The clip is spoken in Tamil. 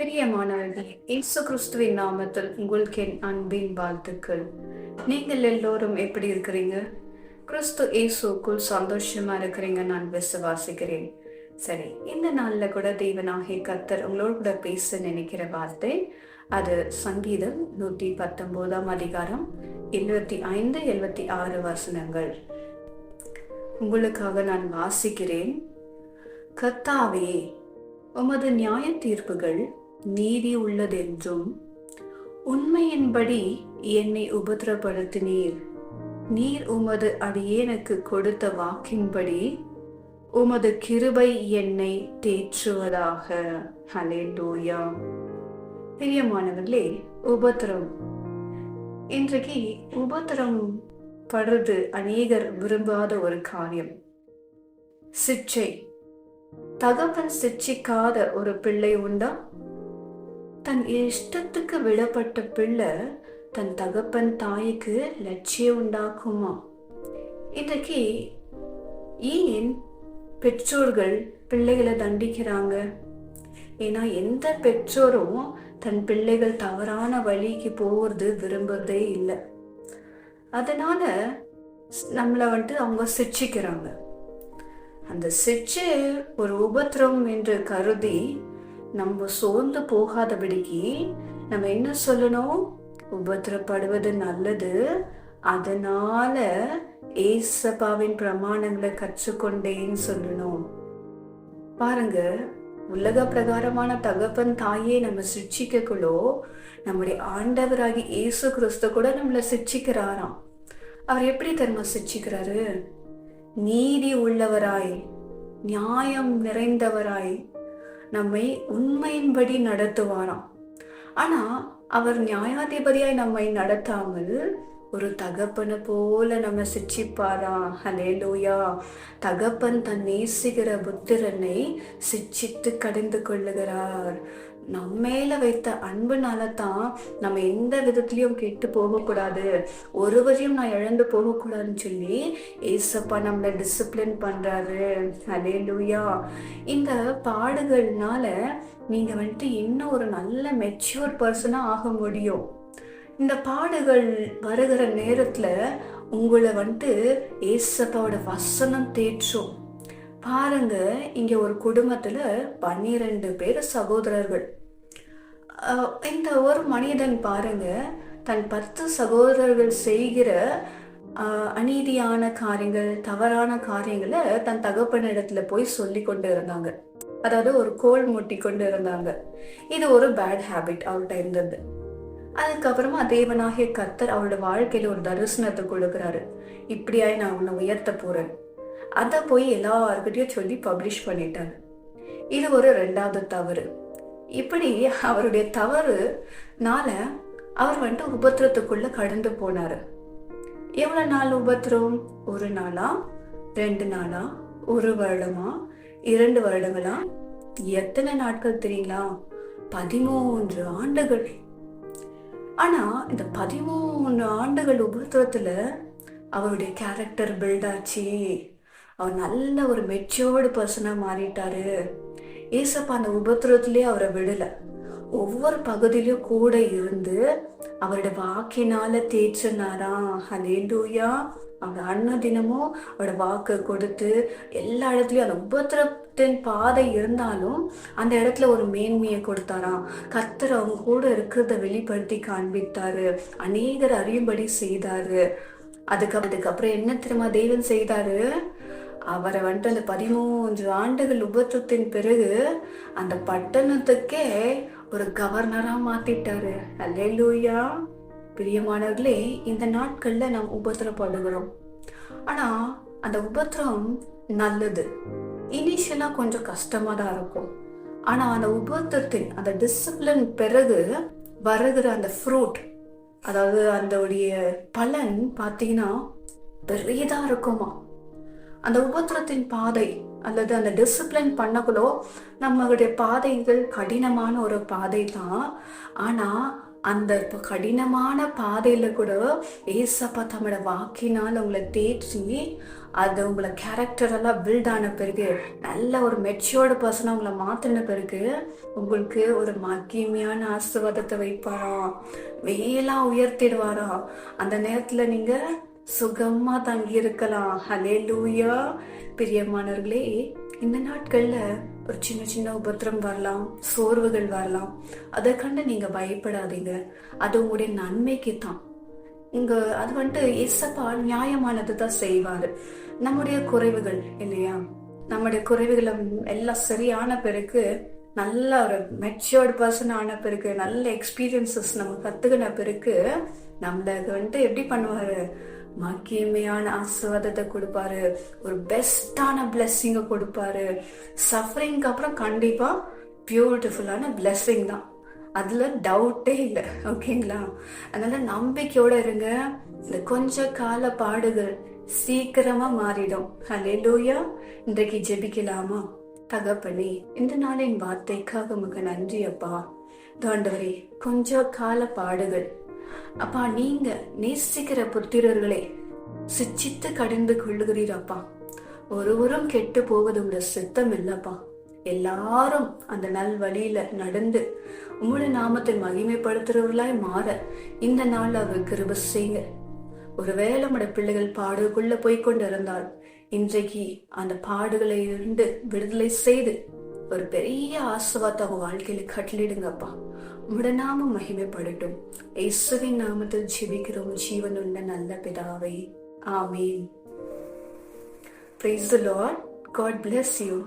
பிரியமானவர்களே இயேசு கிறிஸ்துவின் நாமத்தில் உங்களுக்கு என் அன்பின் வாழ்த்துக்கள். நீங்கள் எல்லோரும் எப்படி இருக்கிறீங்க? கிறிஸ்து இயேசுக்குள் சந்தோஷமா இருக்கிறீங்க நான் விசுவாசிக்கிறேன். சரி இந்த நாளில் கூட தேவனாகிய கர்த்தர் உங்களோட கூட பேச நினைக்கிற வார்த்தை அது சங்கீதம் நூற்றி பத்தொன்பதாம் அதிகாரம் எழுபத்தி ஐந்து எழுபத்தி ஆறு வசனங்கள். உங்களுக்காக நான் வாசிக்கிறேன். கர்த்தாவே உமது நியாய தீர்ப்புகள் நீதி உள்ளதென்றும் உண்மையின்படி என்னை உபதிரப்படுத்தினீர் நீர் உமது அடியேனுக்கு கொடுத்த வாக்கின்படி உமது கிருபை என்னை தேற்றுவதாக. ஹலேலூயா பிரியமானவர்களே உபத்திரம். இன்றைக்கு உபத்திரம் படுறது அநேகர் விரும்பாத ஒரு காரியம். சிச்சை. தகப்பன் சிச்சிக்காத ஒரு பிள்ளை உண்டா? தன் இஷ்டத்துக்கு விடப்பட்ட பிள்ளை தன் தகப்பன் தாய்க்கு லட்சியம் உண்டாக்குமா? இன்றைக்கு ஏன் பெற்றோர்கள் பிள்ளைகளை தண்டிக்கிறாங்க? ஏன்னா எந்த பெற்றோரும் தன் பிள்ளைகள் தவறான வழிக்கு போகிறது விரும்புறதே இல்லை. அதனால நம்மளை வந்துட்டு அவங்க சிச்சிக்கிறாங்க அந்த சிச்சு ஒரு உபத்திரம் என்று கருதி நம்ம சோர்ந்து போகாதபடிக்கு நம்ம என்ன சொல்லணும்? உபத்திரப்படுவது நல்லது. அதனால ஏசப்பாவின் பிரமாணங்களை கற்றுக்கொண்டேன்னு சொல்லணும். பாருங்க உலக பிரகாரமான தகப்பன் தாயே நம்ம சிக்ஷிக்கக்குள்ளோ நம்முடைய ஆண்டவராகி இயேசு கிறிஸ்து கூட நம்மளை சிக்ஷிக்கிறாராம் அவர் எப்படி தர்ம சிக்ஷிக்கிறாரு நீதி உள்ளவராய் நியாயம் நிறைந்தவராய் நம்மை உண்மையின்படி நடத்துவாராம். ஆனா அவர் நியாயாதிபதியாய் நம்மை நடத்தாமல் ஒரு தகப்பனை போல நம்ம சிச்சிப்பாரா? ஹலேலூயா தகப்பன் தன் நேசிக்கிற புத்திரனை சிச்சித்து கடந்து கொள்ளுகிறார். நம்ம மேல வைத்த அன்புனால தான் நம்ம எந்த விதத்திலையும் கெட்டு போகக்கூடாது. ஒருவரையும் நான் இழந்து போகக்கூடாதுன்னு சொல்லி ஏசப்பா நம்மளை டிசிப்ளின் பண்றாரு. அதே லூயா இந்த பாடுகள்னால நீங்க வந்துட்டு இன்னும் ஒரு நல்ல மெச்சூர் பர்சனா ஆக முடியும். இந்த பாடுகள் வருகிற நேரத்துல உங்களை வந்துட்டு ஏசப்பாவோட வசனம் தேற்றும். பாருங்க இங்க ஒரு குடும்பத்துல பன்னிரெண்டு பேர் சகோதரர்கள். இந்த ஒரு மனிதன் பாருங்க தன் பத்து சகோதரர்கள் செய்கிற அநீதியான காரியங்கள் தவறான காரியங்களை தன் தகப்பனிடத்துல போய் சொல்லி கொண்டு இருந்தாங்க. அதாவது ஒரு கோல் முட்டி கொண்டு இருந்தாங்க. இது ஒரு பேட் ஹேபிட் அவர்கிட்ட இருந்தது. அதுக்கப்புறமா தேவனாகிய கர்த்தர் அவரோட வாழ்க்கையில ஒரு தரிசனத்தை கொடுக்குறாரு. இப்படியாய் நான் உன்னை உயர்த்த போறேன். அதை போய் எல்லாருக்கிட்டையும் சொல்லி பப்ளிஷ் பண்ணிட்டாங்க. இது ஒரு ரெண்டாவது தவறு. இப்படி அவருடைய தவறுனால அவர் வந்துட்டு உபத்திரத்துக்குள்ள கடந்து போனார். எவ்வளோ நாள் உபத்திரம்? ஒரு நாளா? ரெண்டு நாளா? ஒரு வருடமா? இரண்டு வருடங்களா? எத்தனை நாட்கள் தெரியுங்களா? பதிமூன்று ஆண்டுகள். ஆனா இந்த பதிமூணு ஆண்டுகள் உபத்திரத்துல அவருடைய கேரக்டர் பில்ட் ஆச்சு. அவர் நல்ல ஒரு மெச்சோர்டு பர்சனாக மாறிட்டாரு. ஏசப்பா அந்த உபத்திரத்துலேயே அவரை விடலை. ஒவ்வொரு பகுதியிலையும் கூட இருந்து அவரோட வாக்கினால தேய்ச்சினாராம் ஹலேலூயா அவங்க அண்ணன் தினமும் அவரோட வாக்கு கொடுத்து எல்லா இடத்துலையும் அந்த உபத்திரத்தின் பாதை இருந்தாலும் அந்த இடத்துல ஒரு மேன்மையை கொடுத்தாராம் கத்தர் அவங்க கூட இருக்கிறத வெளிப்படுத்தி காண்பித்தாரு. அநேகர் அறியும்படி செய்தாரு. அதுக்கு அதுக்கப்புறம் என்ன திரும்ப தெய்வம் செய்தாரு? அவரை வந்துட்டு அந்த பதிமூன்று ஆண்டுகள் உபத்திரத்தின் பிறகு அந்த பட்டணத்துக்கே ஒரு கவர்னராக மாத்திட்டாரு. அல்லேலூயா. பிரியமானவர்களே இந்த நாட்கள்ல நாம் உபத்திரப்படுகிறோம் ஆனா அந்த உபத்திரம் நல்லது. இனிஷியலா கொஞ்சம் கஷ்டமா தான் இருக்கும். ஆனா அந்த உபத்திரத்தின் அந்த டிசிப்ளின் பிறகு வருகிற அந்த ஃப்ரூட் அதாவது அதோடைய பலன் பார்த்தீங்கன்னா பெரியதா இருக்குமா? அந்த உபத்திரத்தின் பாதை அல்லது அந்த டிசிப்ளின் பண்ணக்குள்ளோ நம்மளுடைய பாதைகள் கடினமான ஒரு பாதை தான் ஆனா அந்த இப்போ கடினமான பாதையில கூட ஏசப்பா தம்மோட வாக்கினால் உங்களை தேற்றி அது உங்களை கேரக்டர் எல்லாம் பில்ட் ஆன பிறகு நல்ல ஒரு மெச்சோர்டு பர்சனாக உங்களை மாற்றின பிறகு உங்களுக்கு ஒரு மகிமையான ஆசிர்வாதத்தை வைப்பாராம். வேலாம் உயர்த்திடுவாராம். அந்த நேரத்தில் நீங்கள் சுகமா தங்கி இருக்கலாம் ஹலே லூயா பிரியமானவர்களே இந்த நாட்கள்ல ஒரு சின்ன சின்ன உபத்திரம் வரலாம் சோர்வுகள் வரலாம். அதை கண்டு நீங்க பயப்படாதீங்க. அது உங்களுடைய நன்மைக்கு தான் இங்க அது வந்துட்டு இசப்பா நியாயமானது தான் செய்வாரு. நம்முடைய குறைவுகள் இல்லையா? நம்முடைய குறைவுகளை எல்லாம் சரியான பிறகு நல்ல ஒரு மெச்சோர்டு பர்சன் ஆன பிறகு நல்ல எக்ஸ்பீரியன்சஸ் நம்ம கத்துக்கின பிறகு நம்மளுக்கு வந்துட்டு எப்படி பண்ணுவாரு? மகிமையான ஆசீர்வாதத்தை கொடுப்பாரு. ஒரு பெஸ்டான பிளெஸ்ஸிங்க கொடுப்பாரு. சஃபரிங்க்கு அப்புறம் கண்டிப்பா பியூட்டிஃபுல்லான பிளெஸ்ஸிங் தான். அதுல டவுட்டே இல்லை ஓகேங்களா அதனால நம்பிக்கையோட இருங்க. இந்த கொஞ்ச கால பாடுகள் சீக்கிரமா மாறிடும். லோயா இன்றைக்கு ஜெபிக்கலாமா? தகப்பனே இந்த நாளின் வார்த்தைக்காக உமக்கு நன்றி அப்பா. தாண்டவரே கொஞ்ச கால பாடுகள் அப்பா நீங்க நேசிக்கிற புத்திரர்களே சிச்சித்து கடிந்து கொள்ளுகிறீரப்பா. ஒருவரும் கெட்டு போவது உங்க சித்தம் இல்லப்பா. எல்லாரும் அந்த நல் வழியில நடந்து உங்களுடைய நாமத்தை மகிமைப்படுத்துறவர்களாய் மாற இந்த நாள் அவர் கிருப செய்யுங்க. ஒருவேளை நம்முடைய பிள்ளைகள் பாடுக்குள்ள போய்கொண்டு இருந்தால் இன்றைக்கு அந்த பாடுகளை இருந்து விடுதலை செய்து ஒரு பெரிய ஆசவாத்த அவங்க வாழ்க்கையில கட்டளிடுங்கப்பா. உங்களோட மகிமைப்படட்டும். இயேசுவின் நாமத்தில் ஜெபிக்கிறோம். ஜீவனுள்ள நல்ல பிதாவை. ஆமீன். Praise the Lord God bless you